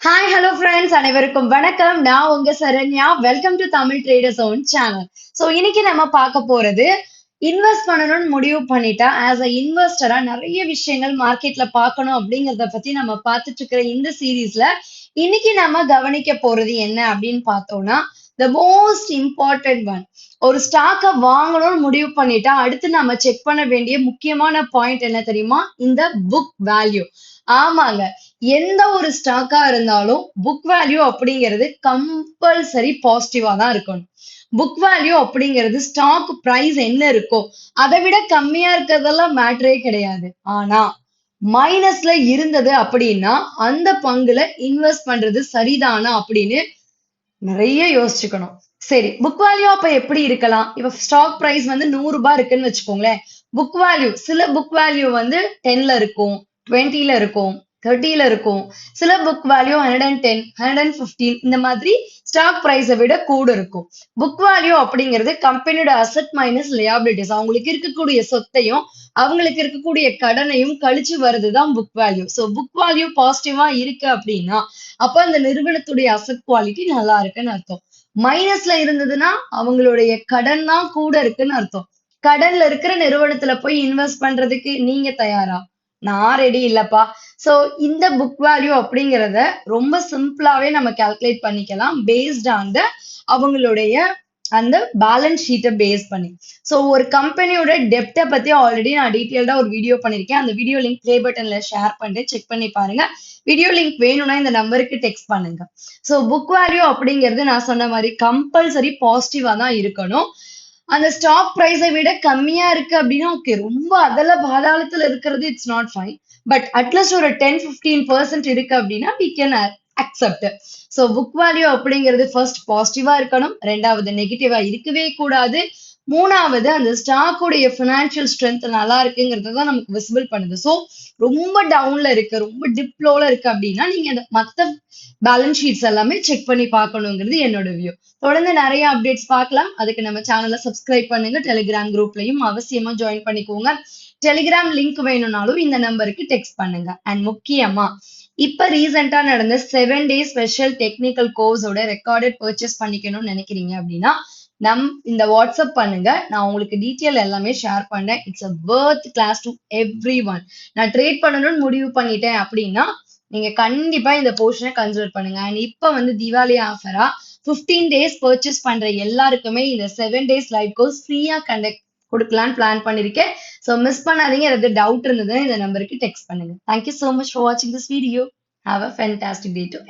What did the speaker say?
Hi hello friends அனைவருக்கும் வணக்கம். நான் உங்க Saranya. Welcome to Tamil traders own channel so இன்னைக்கு நம்ம பார்க்க போறது இன்வெஸ்ட் பண்ணணும்னு முடிவு பண்ணிட்டா ஆஸ் அ இன்வெஸ்டரா நிறைய விஷயங்கள் மார்க்கெட்ல பார்க்கணும் அப்படிங்கறத பத்தி நம்ம பார்த்துட்டு இருக்கிற இந்த சீரீஸ்ல இன்னைக்கு நம்ம கவனிக்க போறது என்ன அப்படின்னு பார்த்தோம்னா த மோஸ்ட் இம்பார்ட்டன்ட் ஒன் ஒரு ஸ்டாக்கை வாங்கணும்னு முடிவு பண்ணிட்டா அடுத்து நம்ம செக் பண்ண வேண்டிய முக்கியமான பாயிண்ட் என்ன தெரியுமா? இந்த புக் வேல்யூ ஆமாங்க. எந்த ஒரு ஸ்டாக்கா இருந்தாலும் புக் வேல்யூ அப்படிங்கிறது கம்பல்சரி பாசிட்டிவா தான் இருக்கணும். புக் வேல்யூ அப்படிங்கிறது ஸ்டாக் பிரைஸ் என்ன இருக்கோ அதை விட கம்மியா இருக்கிறதெல்லாம் மேட்டரே கிடையாது. ஆனா மைனஸ்ல இருந்தது அப்படின்னா அந்த பங்குல இன்வெஸ்ட் பண்றது சரிதானா அப்படின்னு நிறைய யோசிச்சுக்கணும். சரி புக் வேல்யூ அப்ப எப்படி இருக்கலாம்? இப்ப ஸ்டாக் பிரைஸ் வந்து நூறு ரூபாய் இருக்குன்னு வச்சுக்கோங்களேன். புக் வேல்யூ சில புக் வேல்யூ வந்து டென்ல இருக்கும் டுவெண்ட்டில இருக்கும். தேர்ட்டில இருக்கும். சில book value hundred and ten hundred and fifteen இந்த மாதிரி ஸ்டாக் ப்ரைஸை விட கூட இருக்கும். புக் வேல்யூ அப்படிங்கிறது கம்பெனியோட அசட் மைனஸ் லியாபிலிட்டிஸ் அவங்களுக்கு இருக்கக்கூடிய சொத்தையும் அவங்களுக்கு இருக்கக்கூடிய கடனையும் கழிச்சு வருதுதான் book value so book value பாசிட்டிவா இருக்கு அப்படின்னா அப்ப அந்த நிறுவனத்துடைய அசட் குவாலிட்டி நல்லா இருக்குன்னு அர்த்தம். மைனஸ்ல இருந்ததுன்னா அவங்களுடைய கடன் தான் கூட இருக்குன்னு அர்த்தம். கடன்ல இருக்கிற நிறுவனத்துல போய் இன்வெஸ்ட் பண்றதுக்கு நீங்க தயாரா? நான் ரெடி இல்லப்பா. சோ இந்த புக் வேல்யூ அப்படிங்கிறத ரொம்ப சிம்பிளாவே நம்ம கால்குலேட் பண்ணிக்கலாம் பேஸ்ட் ஆன் த அவங்களுடைய அந்த பேலன்ஸ் ஷீட்டை பேஸ் பண்ணி. ஸோ ஒரு கம்பெனியோட டெப்டை பத்தி ஆல்ரெடி நான் டீட்டெயில்டா ஒரு வீடியோ பண்ணிருக்கேன். அந்த வீடியோ லிங்க் ப்ளே பட்டன்ல ஷேர் பண்ணிட்டு செக் பண்ணி பாருங்க. வீடியோ லிங்க் வேணும்னா இந்த நம்பருக்கு டெக்ஸ்ட் பண்ணுங்க. ஸோ புக் வேல்யூ அப்படிங்கிறது நான் சொன்ன மாதிரி கம்பல்சரி பாசிட்டிவா தான் இருக்கணும். அந்த ஸ்டாக் ப்ரைஸை விட கம்மியா இருக்கு அப்படின்னா ஓகே ரொம்ப அதில் பாதாளத்துல இருக்கிறது it's not fine but at least ஒரு டென் ஃபிஃப்டீன் பர்சன்ட் இருக்கு அப்படின்னா we can accept so book value அப்படிங்கிறது ஃபர்ஸ்ட் பாசிட்டிவா இருக்கணும். ரெண்டாவது நெகட்டிவா இருக்கவே கூடாது. மூணாவது அந்த ஸ்டாக்குடைய ஃபினான்ஷியல் ஸ்ட்ரென்த் நல்லா இருக்குங்கிறத தான் நமக்கு விசிபிள் பண்ணுது. ஸோ ரொம்ப டவுன்ல இருக்கு ரொம்ப டிப்ளோல இருக்கு அப்படின்னா நீங்க அந்த மத்த பேலன்ஸ் ஷீட்ஸ் எல்லாமே செக் பண்ணி பார்க்கணுங்கிறது என்னோட வியூ தொடர்ந்து நிறைய அப்டேட்ஸ் பார்க்கலாம். அதுக்கு நம்ம சேனலை சப்ஸ்கிரைப் பண்ணுங்க. டெலிகிராம் குரூப்லயும் அவசியமா ஜாயின் பண்ணிக்கோங்க. டெலிகிராம் லிங்க் வேணும்னாலும் இந்த நம்பருக்கு டெக்ஸ்ட் பண்ணுங்க. அண்ட் முக்கியமா இப்ப ரீசெண்டா நடந்த செவன் டே ஸ்பெஷல் டெக்னிக்கல் கோர்ஸோட ரெக்கார்டட் பர்ச்சேஸ் பண்ணிக்கணும்னு நினைக்கிறீங்க அப்படின்னா நம் இந்த வாட்ஸ்அப் பண்ணுங்க. நான் உங்களுக்கு டீட்டெயில் எல்லாமே ஷேர் பண்ணேன் it's a worth class to every one நான் ட்ரேட் பண்ணணும்னு முடிவு பண்ணிட்டேன் அப்படின்னா நீங்க கண்டிப்பா இந்த போர்ஷனை கன்சிடர் பண்ணுங்க. அண்ட் இப்ப வந்து தீபாவளி ஆஃபரா ஃபிஃப்டீன் டேஸ் பர்ச்சேஸ் பண்ற எல்லாருக்குமே இந்த செவன் டேஸ் லைவ் கோர்ஸ் ஃப்ரீயா கண்டக்ட் கொடுக்கலான்னு பிளான் பண்ணிருக்கேன். ஸோ மிஸ் பண்ணாதீங்க. ஏதாவது டவுட் இருந்ததுன்னா இந்த நம்பருக்கு டெக்ஸ்ட் பண்ணுங்க. Thank you so much for வாட்சிங் this video have a fantastic day to